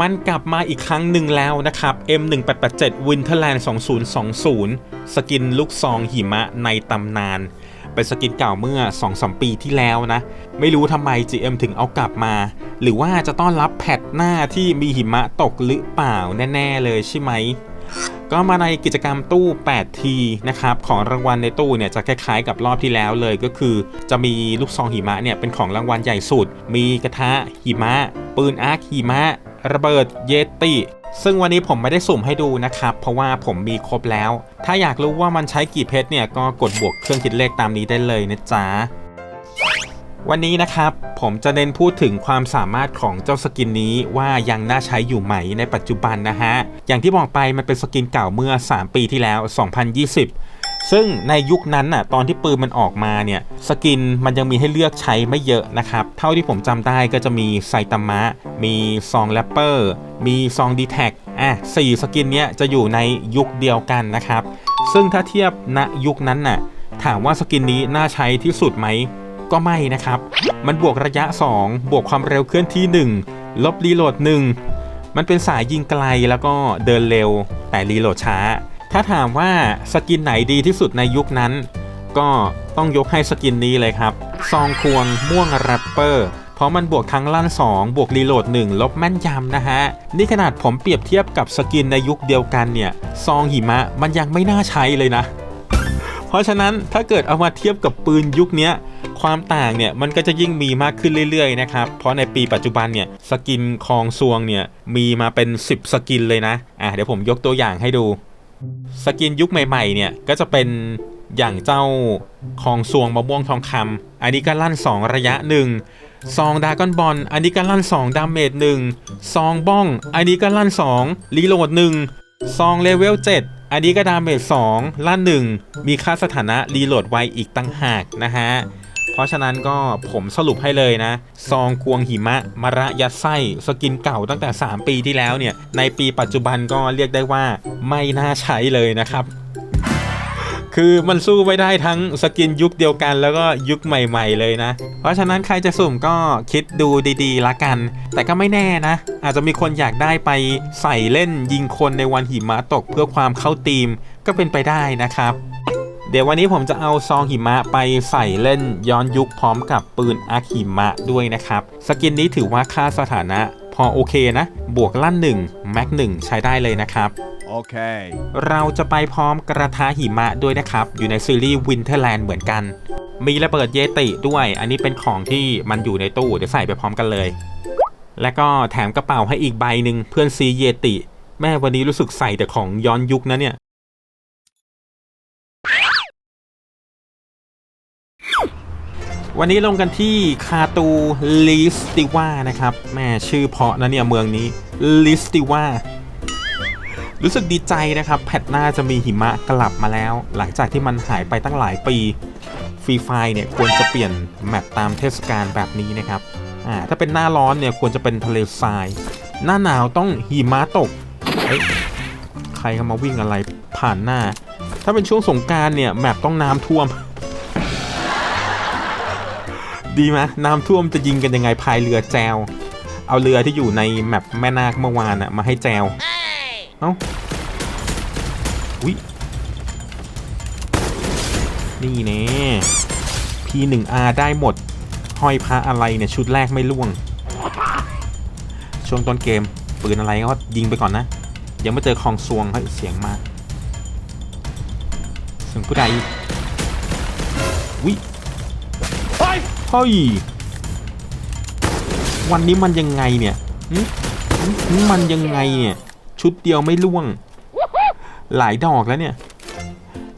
มันกลับมาอีกครั้งหนึ่งแล้วนะครับ M1887 Winterland 2020 สกินลูกซองหิมะในตำนาน เป็นสกินเก่าเมื่อ 2-3 ปีที่แล้วนะ ไม่รู้ทำไม GM ถึงเอากลับมา หรือว่าจะต้อนรับแพทหน้าที่มีหิมะตกหรือเปล่าแน่ ๆ เลยใช่ไหม ก็มาในกิจกรรมตู้8ทีนะครับ ของรางวัลในตู้เนี่ยจะคล้ายๆ กับรอบที่แล้วเลยก็คือ จะมีลูกซองหิมะเนี่ยเป็นของรางวัลใหญ่สุด มีกระทะหิมะ ปืนอาร์คหิมะ ระเบิดเยติซึ่งวันนี้ผมไม่ได้สุ่มให้ดูนะครับ เพราะว่าผมมีครบแล้ว ถ้าอยากรู้ว่ามันใช้กี่เพชรเนี่ยก็กดบวกเครื่องคิดเลขตามนี้ได้เลยนะจ๊ะ วันนี้นะครับ ผมจะเน้นพูดถึงความสามารถของเจ้าสกินนี้ว่ายังน่าใช้อยู่ไหมในปัจจุบันนะฮะ อย่างที่บอกไปมันเป็นสกินเก่าเมื่อ 3 ปีที่แล้ว 2020 ซึ่งในยุคนั้นน่ะตอนที่ปืนมันออกมาเนี่ยสกินมันยังมีให้เลือกใช้ไม่เยอะนะครับเท่าที่ผมจำได้ก็จะมีไซตามะ มีซองแรปเปอร์มีซองดีแท็กอะสี่สกินเนี้ยจะอยู่ในยุคเดียวกันนะครับ ซึ่งถ้าเทียบณยุคนั้นน่ะถามว่าสกินนี้น่าใช้ที่สุดไหมก็ไม่นะครับ มันบวกระยะ 2 บวกความเร็วเคลื่อนที่ 1 ลบรีโหลด 1 มันเป็นสายยิงไกลแล้วก็เดินเร็วแต่รีโหลดช้า ถ้าถามว่าสกินไหนดีที่สุดในยุคนั้น ก็ต้องยกให้สกินนี้เลยครับ ซองควงม่วงแรปเปอร์ เพราะมันบวกทั้งลั่น 2 บวกรีโหลด 1 ลบแม่นยำนะฮะ นี่ขนาดผมเปรียบเทียบกับสกินในยุคเดียวกันเนี่ย ซองหิมะมันยังไม่น่าใช้เลยนะ เพราะฉะนั้นถ้าเกิดเอามาเทียบกับปืนยุคนี้ความต่างเนี่ยมันก็จะยิ่งมีมากขึ้นเรื่อยๆนะครับ เพราะในปีปัจจุบันเนี่ยสกินคองซวงเนี่ยมีมาเป็น 10 สกินเลยนะ อะเดี๋ยวผมยกตัวอย่างให้ดู สกินยุคใหม่ๆเนี่ยก็จะเป็นอย่างเจ้าคองซวงมะม่วงทองคำอันนี้ก็ลั่น 2 ระยะหนึ่งซองดากอนบอลอันนี้ก็ลั่น 2 ดาเมจหนึ่งซองบ้อง อันนี้ก็ลั่น 2 รีโหลดหนึ่งซองเลเวล 7 อันนี้ก็ดาเมจ2ลั่น 1 มีค่าสถานะรีโหลดไวอีกตั้งหากนะฮะ เพราะฉะนั้นก็ผมสรุปให้เลยนะ ซองควงหิมะมะระยัดไส้สกินเก่าตั้งแต่ 3 ปีที่แล้วเนี่ย ในปีปัจจุบันก็เรียกได้ว่าไม่น่าใช้เลยนะครับคือมันสู้ไม่ได้ทั้งสกินยุคเดียวกันแล้วก็ยุคใหม่ๆเลยนะ เพราะฉะนั้นใครจะสุ่มก็คิดดูดีๆละกัน แต่ก็ไม่แน่นะ อาจจะมีคนอยากได้ไปใส่เล่นยิงคนในวันหิมะตกเพื่อความเข้าทีมก็เป็นไปได้นะครับ เดี๋ยววันนี้ผมจะเอาซองหิมะไปใส่เล่นย้อนยุคพร้อมกับปืนอาหิมะด้วยนะครับ สกินนี้ถือว่าค่าสถานะพอโอเคนะ บวกลั่น1แม็ก1ใช้ได้เลยนะครับ Okay. เราจะไปพร้อมกระทะหิมะด้วยนะครับ อยู่ในซีรีส์ Winterland เหมือนกัน มีระเบิดเยติด้วย อันนี้เป็นของที่มันอยู่ในตู้ เดี๋ยวใส่ไปพร้อมกันเลย และก็แถมกระเป๋าให้อีกใบหนึ่งเพื่อนซีเยติ แม่วันนี้รู้สึกใส่แต่ของย้อนยุคนะเนี่ย วันนี้ลงกันที่คาตูลิสติว่านะครับแม่ชื่อเพาะนะเนี่ยเมืองนี้ลิสติว่ารู้สึกดีใจนะครับ แพทหน้าจะมีหิมะกลับมาแล้ว หลังจากที่มันหายไปตั้งหลายปีฟรีไฟเนี่ยควรจะเปลี่ยนแมปตามเทศกาลแบบนี้นะครับอ่าถ้าเป็นหน้าร้อนเนี่ยควรจะเป็นทะเลทราย หน้าหนาวต้องหิมะตกใครเข้ามาวิ่งอะไรผ่านหน้า ถ้าเป็นช่วงสงการเนี่ยแมปต้องน้ำท่วม ดีไหมน้ำท่วมจะยิงกันยังไงพายเรือแจว เอาเรือที่อยู่ในแมปแม่นาคเมื่อวานอะมาให้แจว เอ้าอุ้ยนี่แน่ P1R ได้หมด ห้อยพระอะไรเนี่ยชุดแรกไม่ล่วง ช่วงต้นเกมปืนอะไรก็ยิงไปก่อนนะ ยังไม่เจอคลองซวงเฮ้ยเสียงมาเสียงผู้ใดวิ เฮ้ยเฮ้ยวันนี้มันยังไงเนี่ยหึหึมันยังไงเนี่ย ชุดเดียวไม่ล่วง หลายดอกแล้วเนี่ย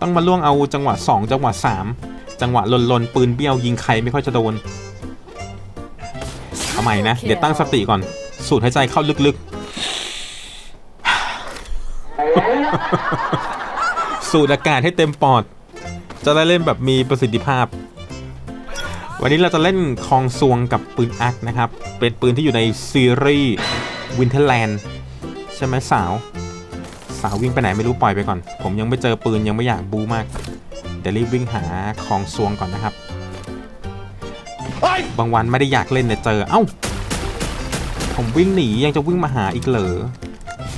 ต้องมาล่วงเอาจังหวะ 2 จังหวะ 3 จังหวะลนลนๆปืนเบี้ยวยิงใครไม่ค่อยจะโดนเอาใหม่นะ เดี๋ยวตั้งสติก่อน สูดหายใจเข้าลึกๆ สูดอากาศให้เต็มปอด จะได้เล่นแบบมีประสิทธิภาพ วันนี้เราจะเล่นคองซวงกับปืนอักนะครับ เป็นปืนที่อยู่ในซีรีส์ Winterland ใช่ไหมสาว สาววิ่งไปไหนไม่รู้ปล่อยไปก่อน ผมยังไม่เจอปืนยังไม่อยากบูมากเดี๋ยวรีบวิ่งหาคองซวงก่อนนะครับ บางวันไม่ได้อยากเล่นแต่เจอ เอ้า ผมวิ่งหนียังจะวิ่งมาหาอีกเหรอ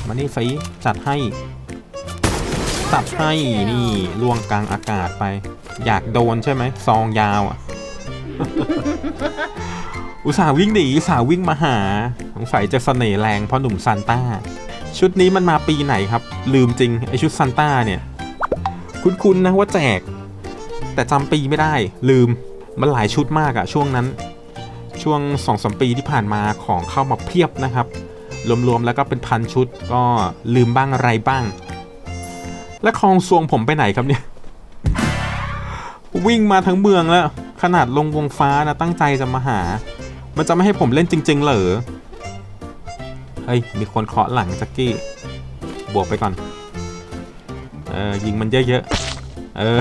มานี่สิจัดให้จัดให้นี่ล่วงกลางอากาศไป อยากโดนใช่ไหมซองยาวอะ อุตส่าห์วิ่งหนีอุตส่าห์วิ่งมาหา สงสัยจะเสน่ห์แรงเพราะหนุ่มซานต้า ชุดนี้มันมาปีไหนครับ ลืมจริง ไอชุดซานต้าเนี่ย คุ้นๆนะว่าแจก แต่จำปีไม่ได้ลืมมันหลายชุดมากอะช่วงนั้น ช่วง2อสมปีที่ผ่านมาของเข้ามาเพียบนะครับ รวมๆแล้วก็เป็นพันชุดก็ลืมบ้างอะไรบ้าง และคลองซวงผมไปไหนครับเนี่ย วิ่งมาทั้งเมืองแล้ว ขนาดลงวงฟ้านะตั้งใจจะมาหา มันจะไม่ให้ผมเล่นจริง ๆ เหรอ เฮ้ย มีคนเคาะหลังจักกี้ บวกไปก่อน เออ ยิงมันเยอะๆ เออ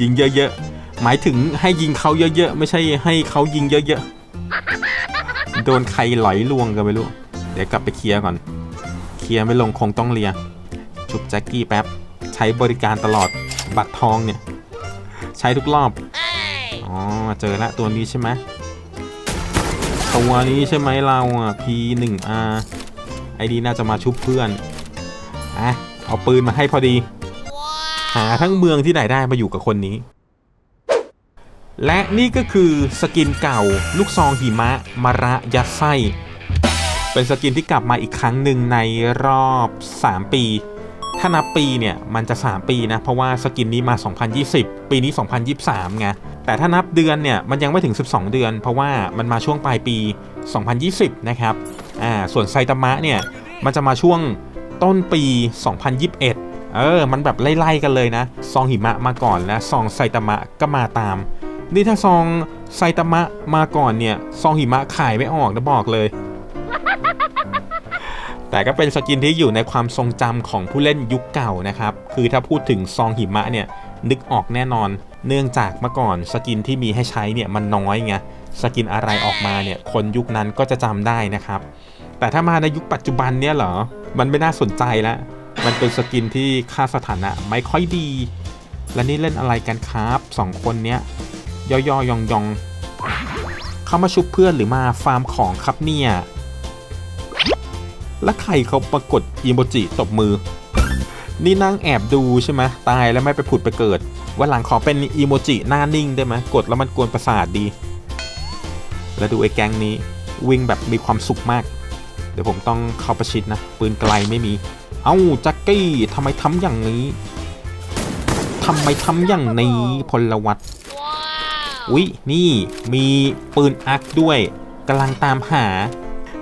ยิงเยอะๆ หมายถึงให้ยิงเขาเยอะๆ ไม่ใช่ให้เขายิงเยอะๆ โดนใครหลอยลวงกันไม่รู้ เดี๋ยวกลับไปเคลียร์ก่อน เคลียร์ไม่ลงคงต้องเลีย ชุบแจ็คกี้แป๊บ ใช้บริการตลอด บัตรทองเนี่ย ใช้ทุกรอบ อ๋อ เจอละตัวนี้ใช่ไหมตัวนี้ใช่ไหมเราอะ P1R ไอดีน่าจะมาชุบเพื่อนอะเอาปืนมาให้พอดี หาทั้งเมืองที่ไหนได้มาอยู่กับคนนี้ และนี่ก็คือสกินเก่าลูกซองหิมะมาระยัดไส้ เป็นสกินที่กลับมาอีกครั้งหนึ่งในรอบ 3 ปี ถ้านับปีเนี่ยมันจะ 3 ปีนะ เพราะว่าสกินนี้มา 2020 ปีนี้ 2023ไงแต่ถ้านับเดือนเนี่ยมันยังไม่ถึง 12 เดือน เพราะว่ามันมาช่วงปลายปี 2020 นะครับอ่าส่วนไซตามะเนี่ยมันจะมาช่วงต้นปี 2021 เออ มันแบบไล่ๆกันเลยนะ ซองหิมะมาก่อนและซองไซตามะก็มาตาม นี่ถ้าซองไซตามะมาก่อนเนี่ย ซองหิมะขายไม่ออกนะบอกเลย แต่ก็เป็นสกินที่อยู่ในความทรงจำของผู้เล่นยุคเก่านะครับ คือถ้าพูดถึงซองหิมะเนี่ยนึกออกแน่นอน เนื่องจากเมื่อก่อนสกินที่มีให้ใช้เนี่ยมันน้อยไง สกินอะไรออกมาเนี่ยคนยุคนั้นก็จะจำได้นะครับ แต่ถ้ามาในยุคปัจจุบันเนี่ยเหรอ มันไม่น่าสนใจแล้วมันเป็นสกินที่ค่าสถานะไม่ค่อยดี และนี่เล่นอะไรกันครับสองคนเนี้ยย่อยๆยองยองๆเข้ามาชุบเพื่อนหรือมาฟาร์มของครับเนี่ย แล้วใครเขาปรากฏอีโมจิตบมือ นี่นั่งแอบดูใช่ไหมตายแล้วไม่ไปผุดไปเกิด วันหลังขอเป็นอีโมจิหน้านิ่งได้ไหมกดแล้วมันกวนประสาทดี แล้วดูไอ้แก๊งนี้วิ่งแบบมีความสุขมาก เดี๋ยวผมต้องเข้าประชิดนะ ปืนไกลไม่มี เอ้าจักกี้ทำไมทำอย่างนี้ทำไมทำอย่างนี้พลวัตอุ๊ยนี่มีปืนอักด้วยกำลังตามหา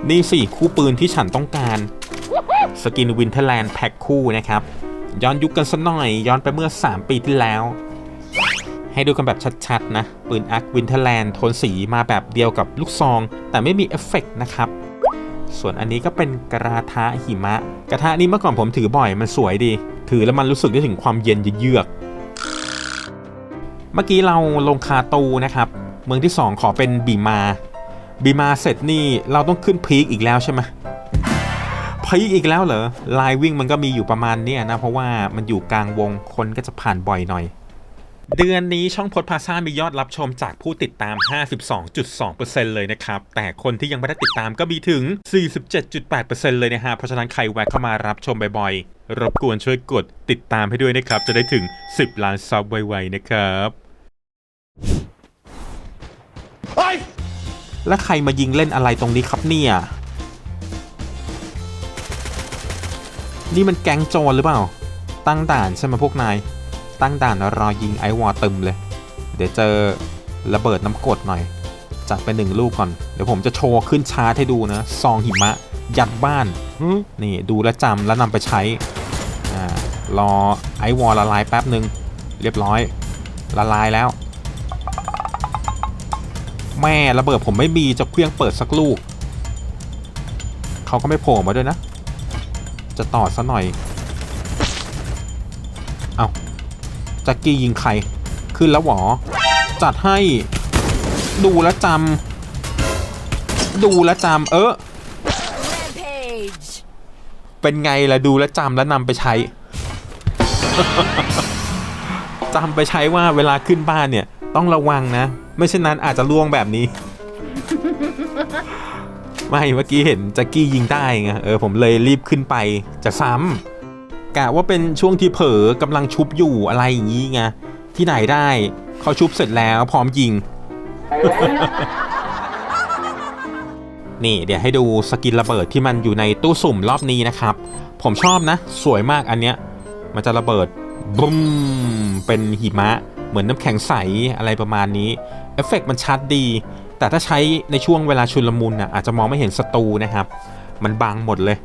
นี่สิคู่ปืนที่ฉันต้องการ สกินวินเทอร์แลนด์แพ็คคู่นะครับ ย้อนยุคกันสักหน่อย ย้อนไปเมื่อ 3 ปีที่แล้ว ให้ดูกันแบบชัดๆนะ ปืนอักวินเทอร์แลนด์โทนสีมาแบบเดียวกับลูกซอง แต่ไม่มีเอฟเฟกต์นะครับ ส่วนอันนี้ก็เป็นกระทะหิมะ กระทะนี้เมื่อก่อนผมถือบ่อยมันสวยดี ถือแล้วมันรู้สึกได้ถึงความเย็นเยือก เมื่อกี้เราลงคาตูนะครับ เมืองที่ 2 ขอเป็นบีมา บีมาเสร็จนี่เราต้องขึ้นพีคอีกแล้วใช่ไหมพีคอีกแล้วเหรอลายวิ่งมันก็มีอยู่ประมาณเนี้ยนะ เพราะว่ามันอยู่กลางวงคนก็จะผ่านบ่อยหน่อย เดือนนี้ช่องพดพาซ่ามียอดรับชมจากผู้ติดตาม 52.2%เลยนะครับ แต่คนที่ยังไม่ได้ติดตามก็มีถึง 47.8%เลยนะฮะเพราะฉะนั้นใครแวะเข้ามารับชมบ่อยๆรบกวนช่วยกดติดตามให้ด้วยนะครับ จะได้ถึง 10 ล้านซับไวๆนะครับ แล้วใครมายิงเล่นอะไรตรงนี้ครับเนี่ย นี่มันแก๊งโจรหรือเปล่า ตั้งด่านใช่ไหมพวกนาย ตั้งด่านรอยิงไอวอร์ตึมเลย เดี๋ยวเจอระเบิดน้ำกรดหน่อย จัดไปหนึ่งลูกก่อน เดี๋ยวผมจะโชว์ขึ้นชาร์ตให้ดูนะ ซองหิมะ ยัดบ้าน นี่ดูแลวจำแล้วนำไปใช้ อ่ารอไอวอลละลายแป๊บหนึ่งเรียบร้อย ละลายแล้ว แม่ระเบิดผมไม่มีจะเครื่องเปิดสักลูก เขาก็ไม่โผล่มาด้วยนะ จะต่อซะหน่อย เอาแจ็กกี้ยิงใคร ขึ้นแล้วหวอ จัดให้ดูแลวจำดูแลวจำเออ Rampage! เป็นไงล่ะดูแลวจำแล้วนำไปใช้จำไปใช้ว่าเวลาขึ้นบ้านเนี่ย ต้องระวังนะ ไม่เช่นนั้นอาจจะล่วงแบบนี้ ไม่เมื่อกี้เห็นแจ็กกี้ยิงได้ไงเออผมเลยรีบขึ้นไปจะซ้ำกะว่าเป็นช่วงที่เผลอกำลังชุบอยู่อะไรอย่างนี้ไงที่ไหนได้เขาชุบเสร็จแล้วพร้อมยิง นี่เดี๋ยวให้ดูสกินระเบิดที่มันอยู่ในตู้สุ่มรอบนี้นะครับ ผมชอบนะ สวยมากอันเนี้ย มันจะระเบิดบุ้มเป็นหิมะ เหมือนน้ำแข็งใสอะไรประมาณนี้เอฟเฟกต์มันชัดดี แต่ถ้าใช้ในช่วงเวลาชุลมุนน่ะอาจจะมองไม่เห็นศัตรูนะครับ มันบังหมดเลย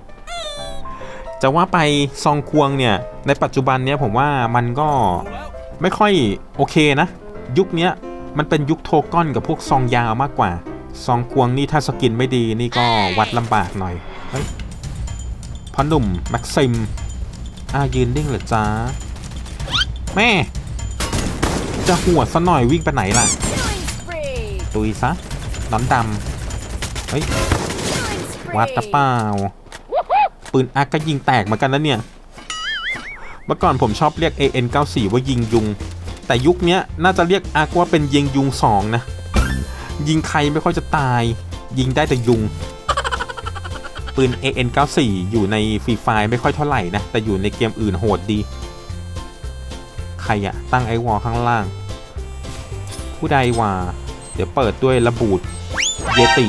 จะว่าไปซองควงเนี่ยในปัจจุบันเนี้ยผมว่ามันก็ไม่ค่อยโอเคนะ ยุคนี้มันเป็นยุคโทก้อนกับพวกซองยาวมากกว่า ซองควงนี่ถ้าสกินไม่ดีนี่ก็วัดลำบากหน่อยพอหนุ่มแม็กซิมอายืนนิ่งเหรอจ้าแม่ จะหัวซะหน่อยวิ่งไปไหนล่ะ ตุยซะน้อนดำเฮ้ยวัดตะเปล่าปืนอาร์ก็ยิงแตกเหมือนกันนะเนี่ย เมื่อก่อนผมชอบเรียก AN94 ว่ายิงยุง แต่ยุคนี้น่าจะเรียกอากว่าเป็นยิงยุงสองนะ ยิงใครไม่ค่อยจะตาย ยิงได้แต่ยุง ปืน AN94 อยู่ในฟรีไฟไม่ค่อยเท่าไหร่นะ แต่อยู่ในเกมอื่นโหดดี ใครอะตั้งไอวอลข้างล่าง ผู้ใดว่า เดี๋ยวเปิดด้วยระบูดเยติ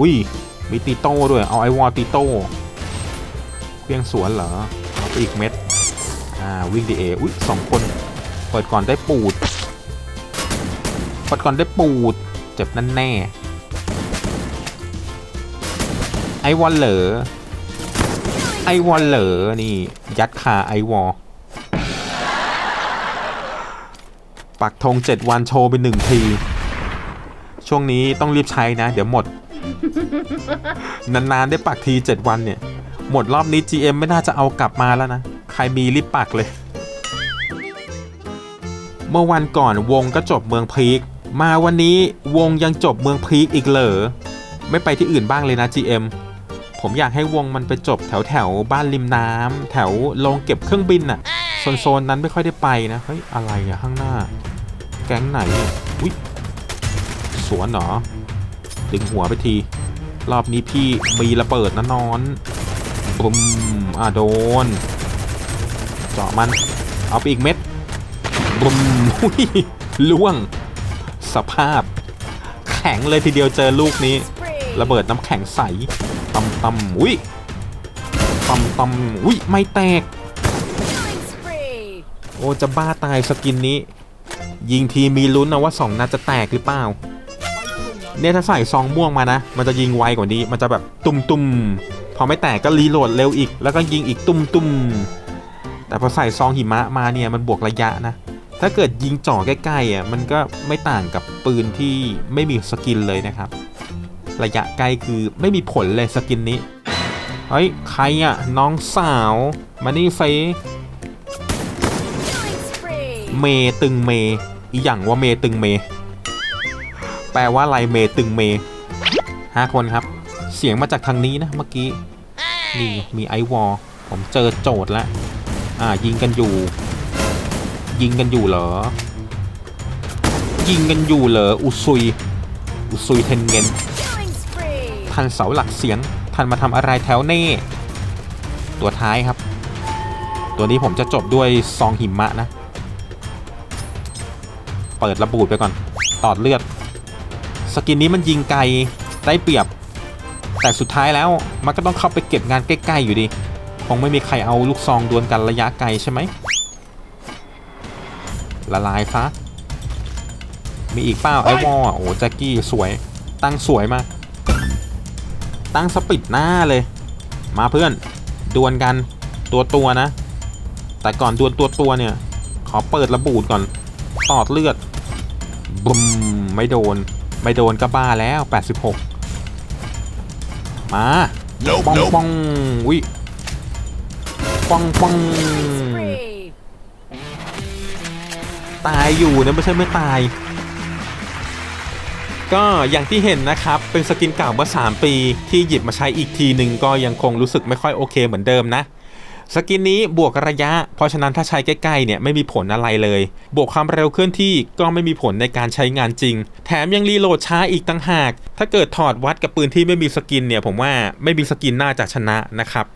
อุ้ย มีตีโต้ด้วย เอาไอวอลตีโต้เครื่องสวนเหรอ เอาไปอีกเม็ด อ่า วิ่งดีเออุ้ยสองคน เปิดก่อนได้ปูด เปิดก่อนได้ปูด เจ็บนั่นแน่ ไอวอลเหรอไอวอลเหรอนี่ ยัดคาไอวอล ปักธงเจ็ดวันโชว์ไปหนึ่งที ช่วงนี้ต้องรีบใช้นะ เดี๋ยวหมด นานๆได้ปักที 7 วันเนี่ย หมดรอบนี้ GM ไม่น่าจะเอากลับมาแล้วนะ ใครมีรีบปักเลย เมื่อวันก่อนวงก็จบเมืองพีคมาวันนี้วงยังจบเมืองพีคอีกเหรอไม่ไปที่อื่นบ้างเลยนะ GM ผมอยากให้วงมันไปจบแถวแถวบ้านริมน้ำแถวโรงเก็บเครื่องบินน่ะโซนๆนั้นไม่ค่อยได้ไปนะเฮ้ยอะไรอะข้างหน้า แก๊งไหนเนี่ยอุ้ยสวนเหรอดึงหัวไปที รอบนี้พี่มีระเบิดนะนอนปุ้มอะโดน เจาะมัน เอาไปอีกเม็ดบุ้มอุ้ยล่วง สภาพ แข็งเลยทีเดียวเจอลูกนี้ ระเบิดน้ำแข็งใสตำตำอุ้ยตำตำอุ้ยไม่แตก โอ้จะบ้าตายสกินนี้ ยิงทีมีลุ้นนะว่า 2 นัดจะแตกหรือเปล่า เนี่ยถ้าใส่ซองม่วงมานะ มันจะยิงไวกว่านี้ มันจะแบบตุ่มตุมๆพอไม่แตกก็รีโหลดเร็วอีก แล้วก็ยิงอีกตุ่มตุมๆแต่พอใส่ซองหิมะมาเนี่ยมันบวกระยะนะ ถ้าเกิดยิงจ่อใกล้ๆอะมันก็ไม่ต่างกับปืนที่ไม่มีสกินเลยนะครับ ระยะไกลคือไม่มีผลเลยสกินนี้ เฮ้ยใครอะน้องสาวมานี่เฟยเมตึงเม อีหยังว่าเมตึงเม แปลว่าอะไรเมตึงเมห้าคนครับ เสียงมาจากทางนี้นะเมื่อกี้ นี่มีไอวอลผมเจอโจทย์แล้ว อ่ายิงกันอยู่ ยิงกันอยู่เหรอ ยิงกันอยู่เหรอ อุซุย อุซุยเทนเงินทันเสาหลักเสียง ทันมาทำอะไรแถวเน่ ตัวท้ายครับ ตัวนี้ผมจะจบด้วยซองหิมะนะ เปิดระบูดไปก่อน ตอดเลือด สกินนี้มันยิงไกลได้เปรียบ แต่สุดท้ายแล้วมันก็ต้องเข้าไปเก็บงานใกล้ๆอยู่ดี คงไม่มีใครเอาลูกซองดวลกันระยะไกลใช่ไหม ละลายซะมีอีกเป้าไอวอลอะโอ้แจ็คกี้สวย ตั้งสวยมาก ตั้งสปิดหน้าเลย มาเพื่อน ดวลกันตัวตัวๆนะ แต่ก่อนดวลตัวตัวๆเนี่ย ขอเปิดระบูดก่อนตอดเลือดบุม ไม่โดน ไม่โดนก็บ้าแล้ว 86 มาป้องป้องวิป้องป้อง Spree. ตายอยู่นะไม่ใช่ไม่ตาย ก็อย่างที่เห็นนะครับ เป็นสกินเก่าเมื่อ 3 ปีที่หยิบมาใช้อีกทีหนึ่งก็ยังคงรู้สึกไม่ค่อยโอเคเหมือนเดิมนะ สกินนี้บวกระยะ เพราะฉะนั้นถ้าใช้ใกล้ๆเนี่ยไม่มีผลอะไรเลย บวกความเร็วเคลื่อนที่ก็ไม่มีผลในการใช้งานจริง แถมยังรีโหลดช้าอีกตั้งหาก ถ้าเกิดถอดวัดกับปืนที่ไม่มีสกินเนี่ยผมว่าไม่มีสกินน่าจะชนะนะครับ